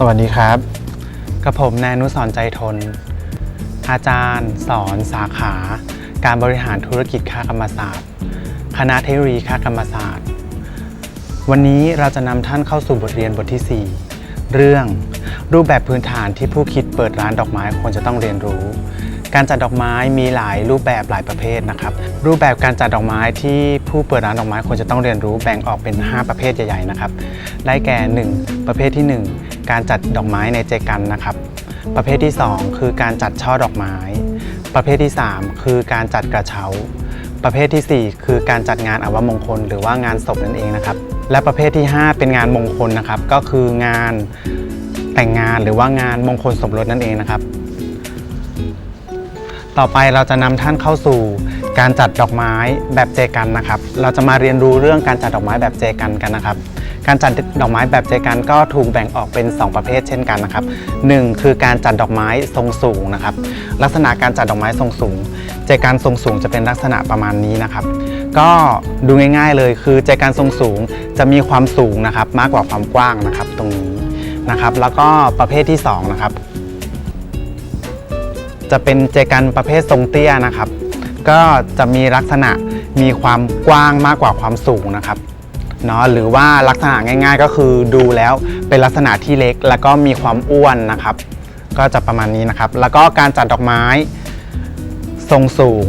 สวัสดีครับ กับผมนายนุสรใจทน อาจารย์ สอนสาขา การบริหารธุรกิจค่ากรรมศาสตร์ คณะเทคโนโลยีค่ากรรมศาสตร์ วันนี้เราจะนำท่านเข้าสู่บทเรียนบทที่ 4 เรื่องรูปแบบพื้นฐานที่ผู้คิดเปิดร้านดอกไม้ควรจะต้องเรียนรู้ การจัดดอกไม้มีหลายรูปแบบหลายประเภทนะครับ รูปแบบการจัดดอกไม้ที่ผู้เปิดร้านดอกไม้ควรจะต้องเรียนรู้แบ่งออกเป็น 5 ประเภทใหญ่ๆนะครับ ได้แก่ 1 ประเภทที่ 1 การจัดดอกไม้ในเจกันนะครับ ประเภทที่ 2 คือการจัดช่อดอกไม้ ประเภทที่ 3 คือการจัดกระเช้า ประเภททีสี่ 4 คือการจัดงานอวมงคล หรือว่างานศพนั่นเองนะครับ และประเภทที่ 5 เป็นงานมงคลนะครับ ก็คืองานแต่งงานหรือว่างานมงคลสมรสนั่นเองนะครับ ต่อไปเราจะนำท่านเข้าสู่การจัดดอกไม้แบบเจกันนะครับ เราจะมาเรียนรู้เรื่องการจัดดอกไม้แบบเจกันกันนะครับ การจัดดอกไม้แบบเจกันก็ถูกแบ่งออกเป็น 2 ประเภทเช่นกันนะครับ 1 คือการจัดดอกไม้ทรงสูงนะครับ ลักษณะการจัดดอกไม้ทรงสูง เจกันทรงสูงจะเป็นลักษณะประมาณนี้นะครับ ก็ดูง่ายๆเลยคือเจกันทรงสูงจะมีความสูงนะครับมากกว่าความกว้างนะครับ ตรงนี้นะครับ แล้วก็ประเภทที่สองนะครับจะเป็นเจกันประเภททรงเตี้ยนะครับ ก็จะมีลักษณะมีความกว้างมากกว่าความสูงนะครับ เนาะหรือว่าลักษณะง่าย ๆ ก็คือดูแล้วเป็นลักษณะที่เล็ก แล้วก็มีความอ้วนนะครับ ก็จะประมาณนี้นะครับ แล้วก็การจัดดอกไม้ทรงสูง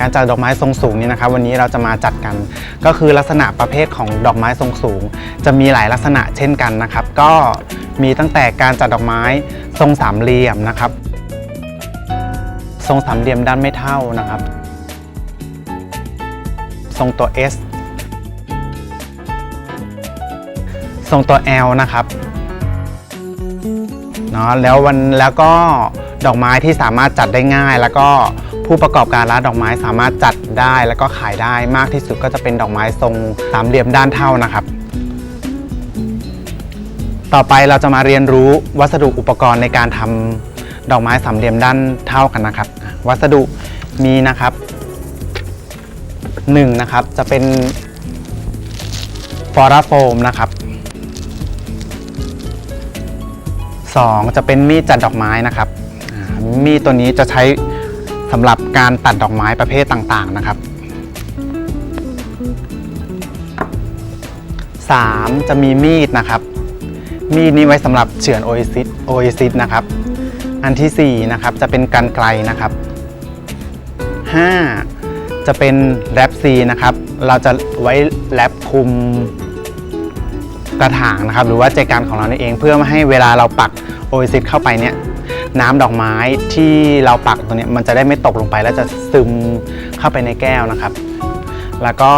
การจัดดอกไม้ทรงสูงนี่นะครับ วันนี้เราจะมาจัดกัน ก็คือลักษณะประเภทของดอกไม้ทรงสูง จะมีหลายลักษณะเช่นกันนะครับ ก็มีตั้งแต่การจัดดอกไม้ทรงสามเหลี่ยมนะครับ ทรงสามเหลี่ยมด้านไม่เท่านะครับ ทรงตัว S ทรงตัว L นะครับเนาะแล้ววันแล้วก็ดอกไม้ที่สามารถจัดได้ง่าย แล้วก็ผู้ประกอบการร้านดอกไม้สามารถจัดได้แล้วก็ขายได้มากที่สุดก็จะเป็นดอกไม้ทรงสามเหลี่ยมด้านเท่านะครับ ต่อไปเราจะมาเรียนรู้วัสดุอุปกรณ์ในการทำดอกไม้สามเหลี่ยมด้านเท่ากันนะครับ วัสดุมีนะครับ หนึ่งนะครับจะเป็นฟอราโฟมนะครับสองจะเป็นมีดจัดดอกไม้นะครับมีดตัวนี้จะใช้สำหรับการตัดดอกไม้ประเภทต่างๆนะครับ 3. จะมีมีดนะครับ มีดนี้ไว้สำหรับเฉือนโอเอซิสโอเอซิสนะครับ อันทีสี่4 นะครับจะเป็นกันไกลนะครับ 5. จะเป็นแรปซีนะครับ เราจะไว้แรปคุมกระถางนะครับ หรือว่าใจกลารของเรานี่เอง เพื่อไม่ให้เวลาเราปักโอเอซิสเข้าไปเนี่ยน้ำดอกไม้ที่เราปักตรงเนี้ยมันจะได้ไม่ตกลงไปแล้วจะซึมเข้าไปในแก้วนะครับ แล้วก็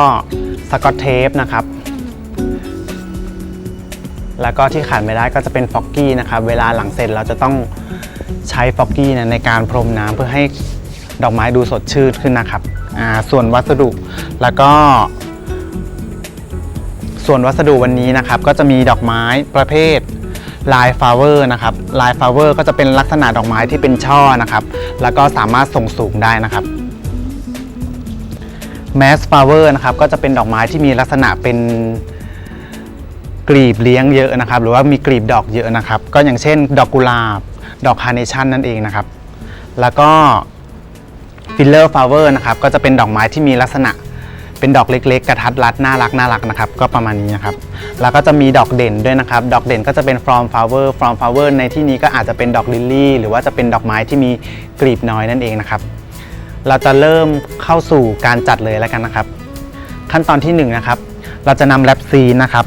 สกอตเทปนะครับ แล้วก็ที่ขาดไม่ได้ก็จะเป็นฟอกกี้นะครับ เวลาหลังเสร็จเราจะต้องใช้ฟอกกี้ในการพรมน้ำเพื่อให้ดอกไม้ดูสดชื่นขึ้นนะครับ อ่าส่วนวัสดุแล้วก็ ส่วนวัสดุวันนี้นะครับ ก็จะมีดอกไม้ประเภทลายฟลาเวอร์นะครับลายฟลาเวอร์ก็จะเป็นลักษณะดอกไม้ที่เป็นช่อนะครับ แล้วก็สามารถส่งสูงได้นะครับแมสฟลาเวอร์นะครับก็จะเป็นดอกไม้ที่มีลักษณะเป็นกลีบเลี้ยงเยอะนะครับ หรือว่ามีกลีบดอกเยอะนะครับ ก็อย่างเช่น ดอกกุหลาบ ดอกคาร์เนชั่นนั่นเองนะครับ แล้วก็ ฟิลเลอร์ฟลาเวอร์นะครับก็จะเป็นดอกไม้ที่มีลักษณะ เป็นดอกเล็ก ๆ กระทัดรัดน่ารักน่ารักนะครับ ก็ประมาณนี้นะครับ แล้วก็จะมีดอกเด่นด้วยนะครับ ดอกเด่นก็จะเป็น from flower from flower ในที่นี้ก็อาจจะเป็นดอกลิลลี่ หรือว่าจะเป็นดอกไม้ที่มีกลีบน้อยนั่นเองนะครับ เราจะเริ่มเข้าสู่การจัดเลยแล้วกันนะครับ ขั้นตอนที่หนึ่งนะครับ เราจะนำแรปซีนะครับ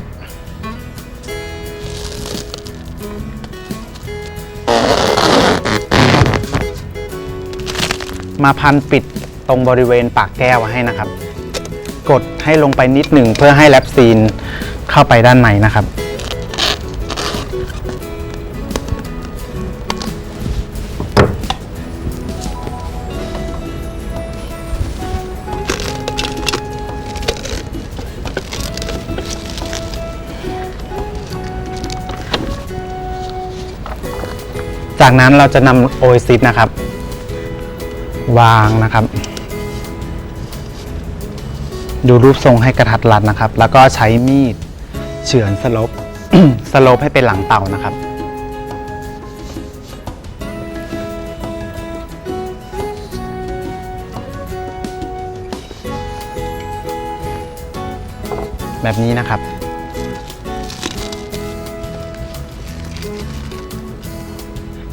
มาพันปิดตรงบริเวณปากแก้วให้นะครับ กดให้ลงไปนิดหนึ่งเพื่อให้แรปซีนเข้าไปด้านในนะครับ จากนั้นเราจะนำโอซิสนะครับ วางนะครับ ดูรูปทรงให้กระทัดรัดนะครับ แล้วก็ใช้มีดเฉือนสลบสลบให้เป็นหลังเต่านะครับแบบนี้นะครับ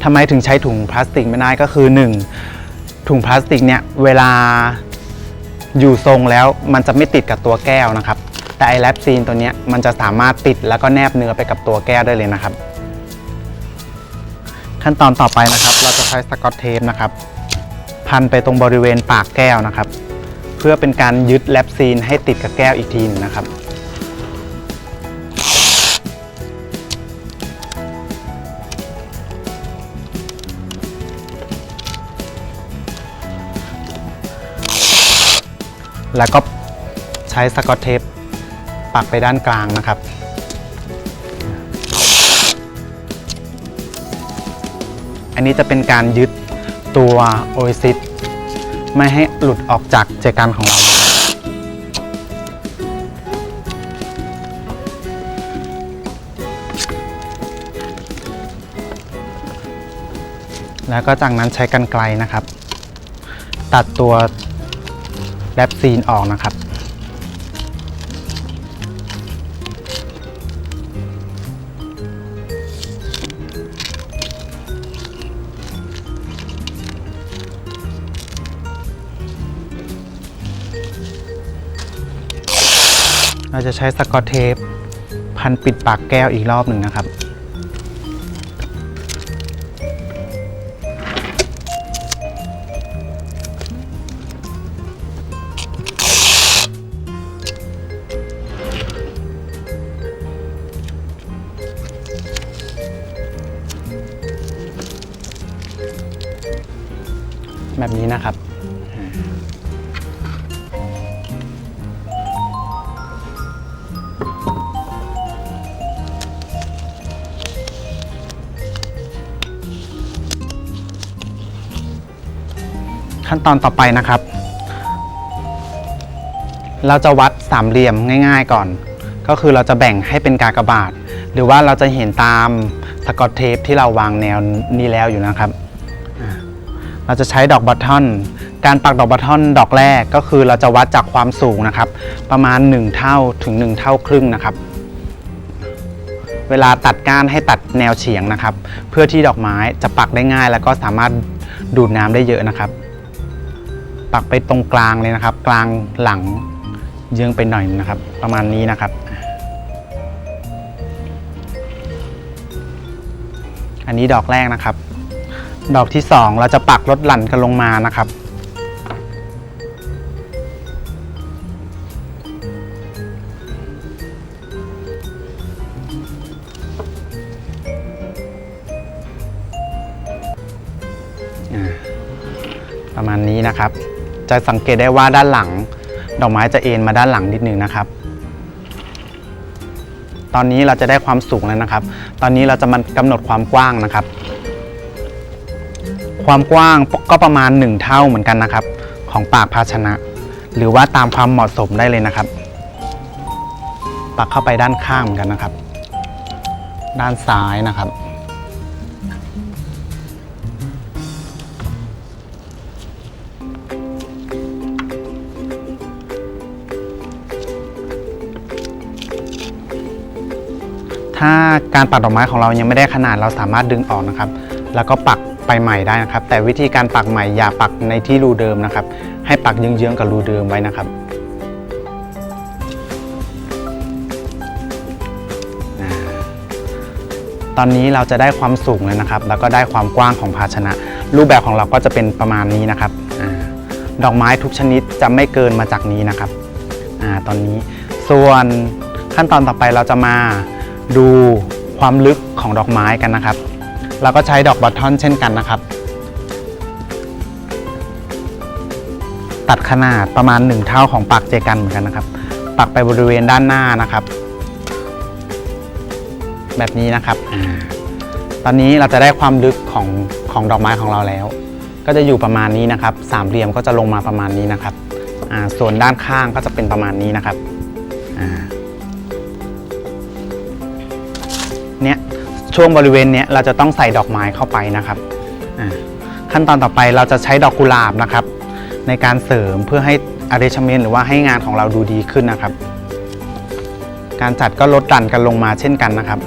ทำไมถึงใช้ถุงพลาสติกไม่ได้ก็คือ 1. ถุงพลาสติกเนี่ยเวลาอยู่ทรงแล้วมันจะไม่ติดกับตัวแก้วนะครับ แต่ไอแรปซีนตัวนี้มันจะสามารถติดแล้วก็แนบเนื้อไปกับตัวแก้วได้เลยนะครับ ขั้นตอนต่อไปนะครับ เราจะใช้สกอตเทปนะครับ พันไปตรงบริเวณปากแก้วนะครับ เพื่อเป็นการยึดแรปซีนให้ติดกับแก้วอีกทีหนึงนะครับ แล้วก็ใช้สกอตเทปปักไปด้านกลางนะครับ อันนี้จะเป็นการยึดตัวโอซิสไม่ให้หลุดออกจากเจกันของเรา แล้วก็จากนั้นใช้กันไกลนะครับ ตัดตัว แรปซีนออกนะครับ เราจะใช้สกอตเทป พันปิดปากแก้วอีกรอบหนึ่งนะครับ อนต่อไปนะครับ เราจะวัดสามเหลี่ยมง่าย ๆก่อน ก็คือเราจะแบ่งให้เป็นกากบาท หรือว่าเราจะเห็นตามสกอตเทปที่เราวางแนวนี้แล้วอยู่นะครับเราจะใช้ดอกบัตทอนการปักดอกบัตทอนดอกแรกก็คือเราจะวัดจากความสูงนะครับ ประมาณ 1 เท่าถึง 1 เท่าครึ่งนะครับ เวลาตัดก้านให้ตัดแนวเฉียงนะครับ เพื่อที่ดอกไม้จะปักได้ง่าย แล้วก็สามารถดูดน้ำได้เยอะนะครับ ปักไปตรงกลางเลยนะครับ กลางหลังเยื้องไปหน่อยนะครับ ประมาณนี้นะครับ อันนี้ดอกแรกนะครับ ดอกที่สองเราจะปักลดหลั่นกันลงมานะครับประมาณนี้นะครับ จะสังเกตได้ว่าด้านหลัง ดอกไม้จะเอ็นมาด้านหลังนิดนึงนะครับ ตอนนี้เราจะได้ความสูงแล้วนะครับ ตอนนี้เราจะมากำหนดความกว้างนะครับ ความกว้างก็ประมาณ 1 เท่าเหมือนกันนะครับ ของปากภาชนะ หรือว่าตามความเหมาะสมได้เลยนะครับ ปักเข้าไปด้านข้างเหมือนกันนะครับ ด้านซ้ายนะครับ ถ้าการปักดอกไม้ของเรายังไม่ได้ขนาดเราสามารถดึงออกนะครับ แล้วก็ปักไปใหม่ได้นะครับ แต่วิธีการปักใหม่อย่าปักในที่รูเดิมนะครับ ให้ปักเยื้องๆกับรูเดิมไว้นะครับอ่าตอนนี้เราจะได้ความสูงแล้วนะครับ แล้วก็ได้ความกว้างของภาชนะ รูปแบบของเราก็จะเป็นประมาณนี้นะครับอดอกไม้ทุกชนิดจะไม่เกินมาจากนี้นะครับอตอนนี้ส่วนขั้นตอนต่อไปเราจะมา ดูความลึกของดอกไม้กันนะครับ เราก็ใช้ดอกบัตทอนเช่นกันนะครับ ตัดขนาดประมาณ 1 เท่าของปักเจกันเหมือนกันนะครับ ปักไปบริเวณด้านหน้านะครับ แบบนี้นะครับอตอนนี้เราจะได้ความลึกของของดอกไม้ของเราแล้ว ก็จะอยู่ประมาณนี้นะครับ สามเหลี่ยมก็จะลงมาประมาณนี้นะครับ ส่วนด้านข้างก็จะเป็นประมาณนี้นะครับ เนี้ยช่วงบริเวณเนี้ยเราจะต้องใส่ดอกไม้เข้าไปนะครับขั้นตอนต่อไปเราจะใช้ดอกกุหลาบนะครับ ในการเสริมเพื่อให้อาริชเมียนหรือว่าให้งานของเราดูดีขึ้นนะครับ การจัดก็ลดดันกันลงมาเช่นกันนะครับ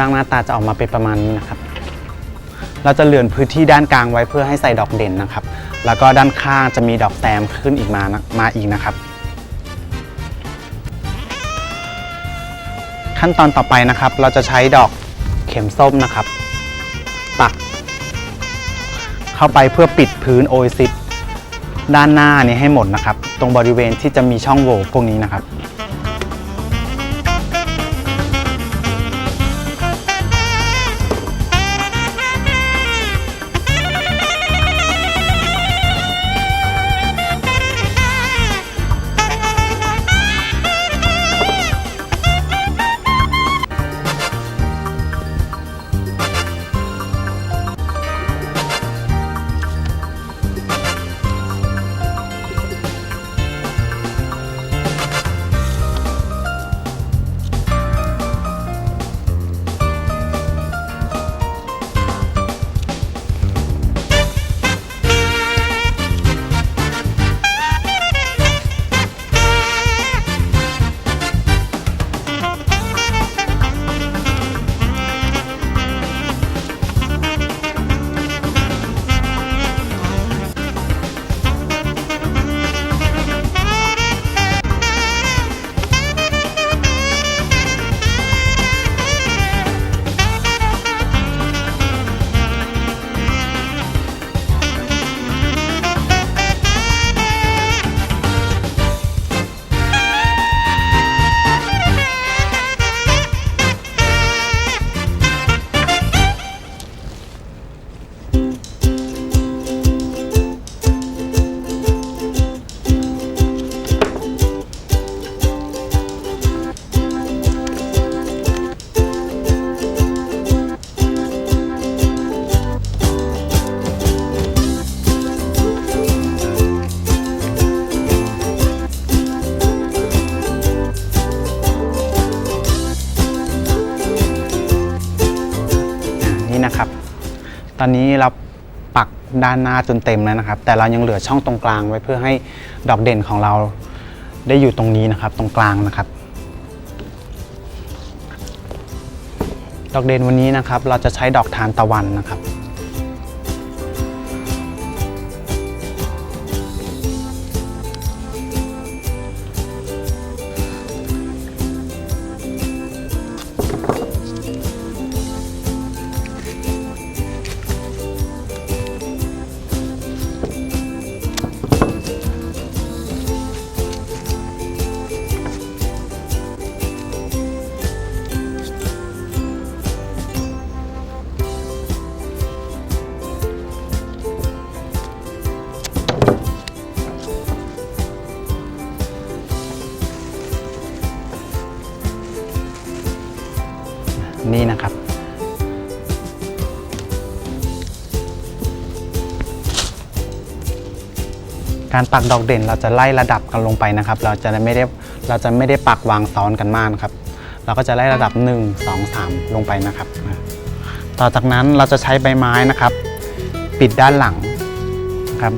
ร่างหน้าตาจะออกมาเป็นประมาณนี้นะครับ เราจะเหลื่อนพื้นที่ด้านกลางไว้เพื่อให้ใส่ดอกเด่นนะครับ แล้วก็ด้านข้างจะมีดอกแซมขึ้นอีกมานะมาอีกนะครับ ขั้นตอนต่อไปนะครับ เราจะใช้ดอกเข็มส้มนะครับ ปัก เข้าไปเพื่อปิดพื้นโอซิสด้านหน้านี้ให้หมดนะครับ ตรงบริเวณที่จะมีช่องโหว่พวกนี้นะครับ ตอนนี้เราปักด้านหน้าจนเต็มแล้วนะครับ แต่เรายังเหลือช่องตรงกลางไว้เพื่อให้ดอกเด่นของเราได้อยู่ตรงนี้นะครับ ตรงกลางนะครับ ดอกเด่นวันนี้นะครับ เราจะใช้ดอกทานตะวันนะครับ การปักดอกเด่นเราจะไล่ระดับกันลงไปนะครับ เราจะไม่ได้เราจะไม่ได้ปักวางซ้อนกันมากนะครับ เราก็จะไล่ระดับ 1 2 3 ลงไปนะครับ ต่อจากนั้นเราจะใช้ใบไม้นะครับ ปิดด้านหลังนะครับ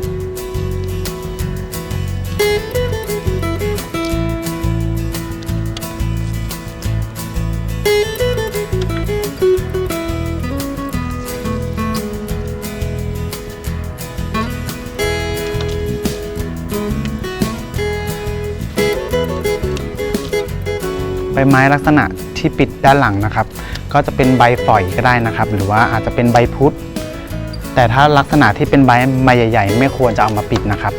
ไม้ลักษณะที่ปิดด้านหลังนะครับ ก็จะเป็นใบฝอยก็ได้นะครับ หรือว่าอาจจะเป็นใบพุทธแต่ถ้าลักษณะที่เป็นใบใบใหญ่ ๆ ไม่ควรจะเอามาปิดนะครับ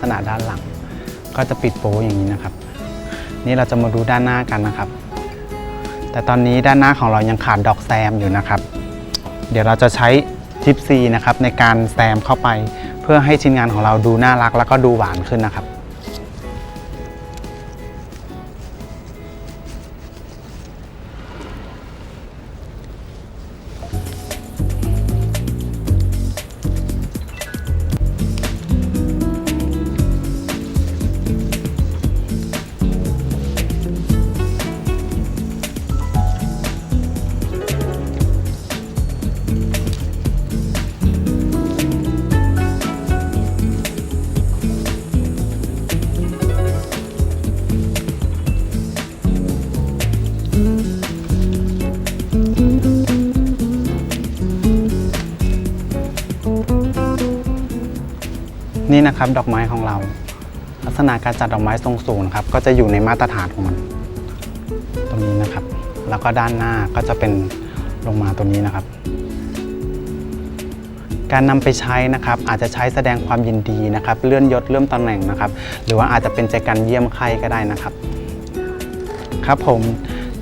ษณะด้านหลัง ก็จะปิดโป๊อย่างนี้นะครับ นี่เราจะมาดูด้านหน้ากันนะครับ แต่ตอนนี้ด้านหน้าของเรายังขาดดอกแซมอยู่นะครับ เดี๋ยวเราจะใช้ทิปซีนะครับในการแซมเข้าไป เพื่อให้ชิ้นงานของเราดูน่ารักแล้วก็ดูหวานขึ้นนะครับ นี่นะครับดอกไม้ของเรา ลักษณะการจัดดอกไม้ทรงสูงครับก็จะอยู่ในมาตรฐานของมัน ตรงนี้นะครับ แล้วก็ด้านหน้าก็จะเป็นลงมาตรงนี้นะครับ การนำไปใช้นะครับ อาจจะใช้แสดงความยินดีนะครับ เลื่อนยศเลื่อนตำแหน่งนะครับ หรือว่าอาจจะเป็นใจกันเยี่ยมใครก็ได้นะครับ ครับผม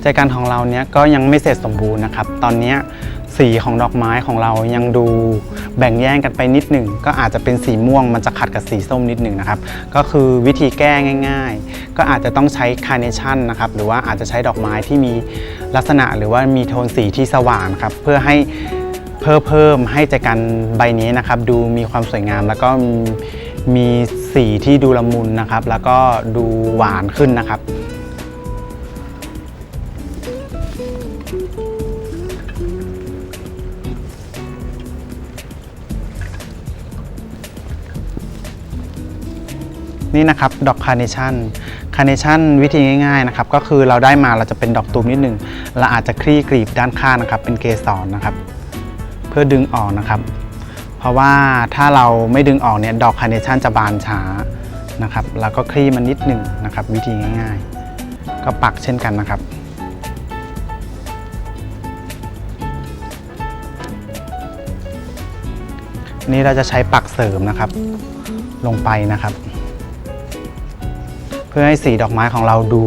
ใจกันของเราเนี้ยก็ยังไม่เสร็จสมบูรณ์นะครับ ตอนเนี้ย สีของดอกไม้ของเรายังดูแบ่งแยกกันไปนิดหนึ่งก็อาจจะเป็นสีม่วงมันจะขัดกับสีส้มนิดหนึ่งนะครับ ก็คือวิธีแก้ง่าย ๆ ก็อาจจะต้องใช้คาร์เนชั่นนะครับหรือว่าอาจจะใช้ดอกไม้ที่มีลักษณะหรือว่ามีโทนสีที่สว่างครับเพื่อให้เพิ่มเพิ่มให้ใจกันใบนี้นะครับดูมีความสวยงามแล้วก็มีมีสีที่ดูละมุนนะครับ แล้วก็ดูหวานขึ้นนะครับ นี่นะครับดอกคาร์เนชั่นคาร์เนชั่นวิธีง่ายๆนะครับก็คือเราได้มาเราจะเป็นดอกตูมนิดหนึ่งเราอาจจะคลี่กลีบด้านข้างนะครับ เป็นเกสรนะครับ เพื่อดึงออกนะครับ เพราะว่าถ้าเราไม่ดึงออกเนี่ยดอกคาร์เนชั่นจะบานช้านะครับแล้วก็คลี่มันนิดหนึ่งนะครับ วิธีง่ายๆ ก็ปักเช่นกันนะครับนี่เราจะใช้ปักเสริมนะครับ ลงไปนะครับ เพื่อให้สีดอกไม้ของเราดู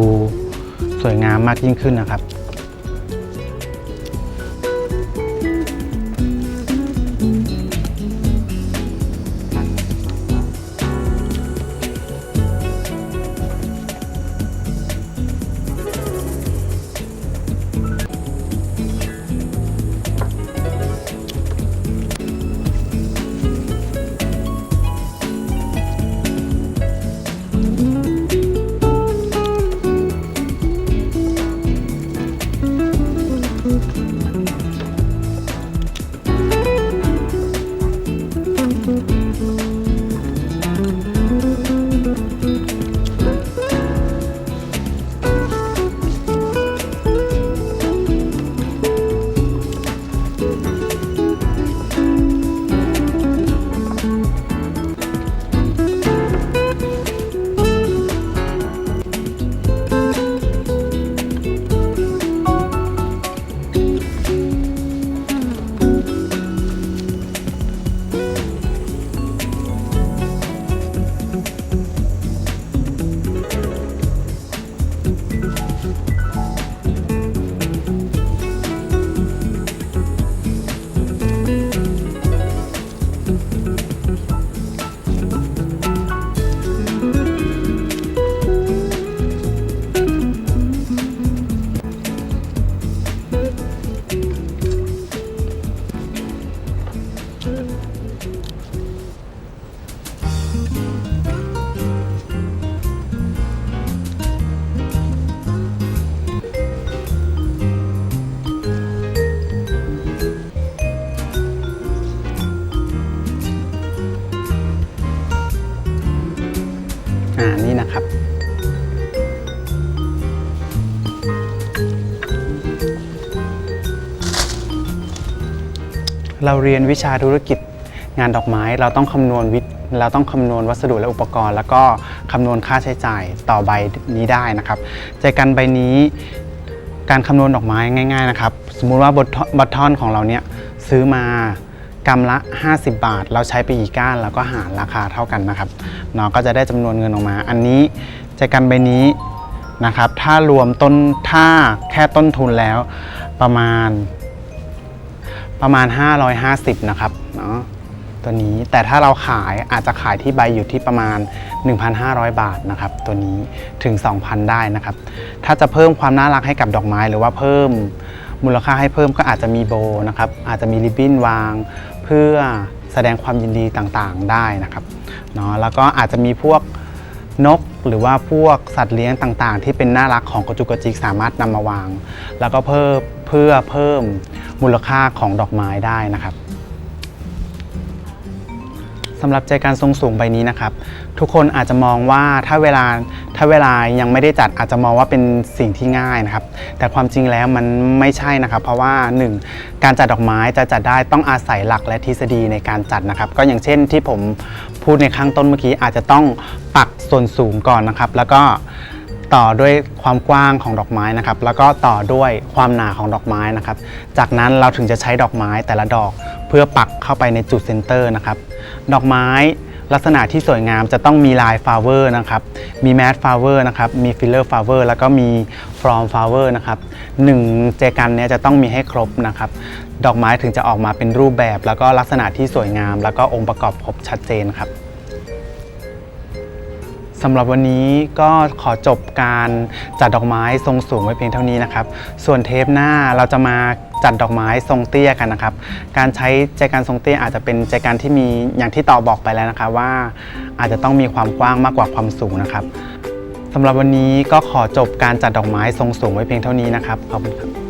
สวยงามมากยิ่งขึ้นนะครับ อ่านี่นะครับ เราเรียนวิชาธุรกิจงานดอกไม้ เราต้องคำนวณวิทย์เราต้องคำนวณวัสดุและอุปกรณ์ แล้วก็คำนวณค่าใช้จ่ายต่อใบนี้ได้นะครับใจกันใบนี้การคำนวณดอกไม้ง่าย ๆนะครับ สมมุติว่าบทบัตทอนของเราเนี่ยซื้อมา กรัมละ 50 บาท เราใช้ไปอีกก้านแล้วก็หารราคาเท่ากันนะครับเนาะก็จะได้จำนวนเงินออกมา อันนี้ใจกันใบนี้นะครับ ถ้ารวมต้นถ้าแค่ต้นทุนแล้วประมาณประมาณ 550 นะครับเนาะตัวนี้แต่ถ้าเราขายอาจจะขายที่ใบอยู่ที่ประมาณ 1,500 บาทนะครับตัวนี้ถึง 2,000 ได้นะครับ ถ้าจะเพิ่มความน่ารักให้กับดอกไม้หรือว่าเพิ่มมูลค่าให้เพิ่มก็อาจจะมีโบนะครับอาจจะมีริบบิ้นวาง พื่อแสดงความยินดีต่างๆได้นะครับเนาะแล้วก็อาจจะมีพวกนกหรือว่าพวกสัตว์เลี้ยงต่างๆ ที่เป็นน่ารักของกระจุกกระจิกสามารถนำมาวาง แล้วก็เพิ่มเพื่อเพิ่มมูลค่าของดอกไม้ได้นะครับสำหรับใจการทรงสูงใบนี้นะครับ ทุกคนอาจจะมองว่าถ้าเวลาถ้าเวลายังไม่ได้จัดอาจจะมองว่าเป็นสิ่งที่ง่ายนะครับ แต่ความจริงแล้วมันไม่ใช่นะครับ เพราะว่า 1. การจัดดอกไม้จะจัดได้ต้องอาศัยหลักและทฤษฎีในการจัดนะครับ ก็อย่างเช่นที่ผมพูดในข้างต้นเมื่อกี้อาจจะต้องปักส่วนสูงก่อนนะครับ แล้วก็ต่อด้วยความกว้างของดอกไม้นะครับ แล้วก็ต่อด้วยความหนาของดอกไม้นะครับ จากนั้นเราถึงจะใช้ดอกไม้แต่ละดอกเพื่อปักเข้าไปในจุดเซนเตอร์นะครับ ดอกไม้ ลักษณะที่สวยงามจะต้องมีลายฟลาเวอร์นะครับมีแมทฟลาเวอร์นะครับมีฟิลเลอร์ฟลาเวอร์แล้วก็มีฟรอมฟลาเวอร์นะครับหนึ่งเจกันเนี้ยจะต้องมีให้ครบนะครับดอกไม้ถึงจะออกมาเป็นรูปแบบ แล้วก็ลักษณะที่สวยงาม แล้วก็องค์ประกอบครบชัดเจนครับ สำหรับวันนี้ก็ขอจบการจัดดอกไม้ทรงสูงไว้เพียงเท่านี้นะครับ ส่วนเทปหน้าเราจะมาจัดดอกไม้ทรงเตี้ยกันนะครับ การใช้ใจการทรงเตี้ยอาจจะเป็นใจการที่มีอย่างที่ต่อบอกไปแล้วนะครับว่า อาจจะต้องมีความกว้างมากกว่าความสูงนะครับสำหรับวันนี้ก็ขอจบการจัดดอกไม้ทรงสูงไว้เพียงเท่านี้นะครับขอบคุณครับ